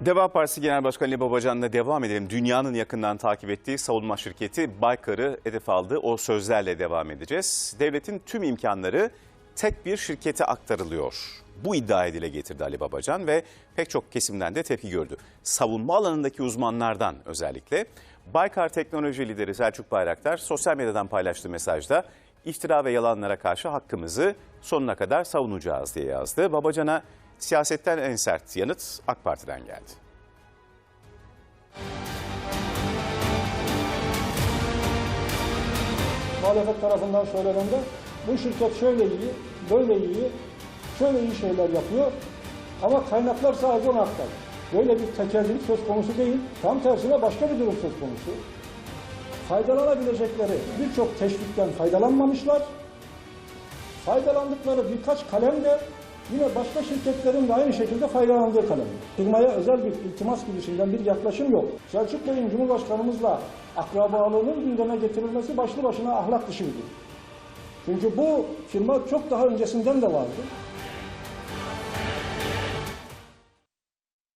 Deva Partisi Genel Başkanı Ali Babacan'la devam edelim. Dünyanın yakından takip ettiği savunma şirketi Baykar'ı hedef aldı. O sözlerle devam edeceğiz. Devletin tüm imkanları tek bir şirkete aktarılıyor. Bu iddia dile getirdi Ali Babacan ve pek çok kesimden de tepki gördü. Savunma alanındaki uzmanlardan özellikle. Baykar Teknoloji Lideri Selçuk Bayraktar sosyal medyadan paylaştığı mesajda iftira ve yalanlara karşı hakkımızı sonuna kadar savunacağız diye yazdı. Babacan'a siyasetten en sert yanıt AK Parti'den geldi. muhalefet tarafından söylenende bu şirket şöyle iyi, böyle iyi, şöyle iyi şeyler yapıyor ama kaynaklar sadece ona aktar. Böyle bir tekerrürlük söz konusu değil. Tam tersine başka bir durum söz konusu. Faydalanabilecekleri birçok teşvikten faydalanmamışlar. Faydalandıkları birkaç kalem de yine başka şirketlerin de aynı şekilde faydalandığı kalem. Firmaya özel bir iltimas gibisinden bir yaklaşım yok. Selçuk Bey'in Cumhurbaşkanımızla akrabalığının gündeme getirilmesi başlı başına ahlak dışı bir durum. Çünkü bu firma çok daha öncesinden de vardı.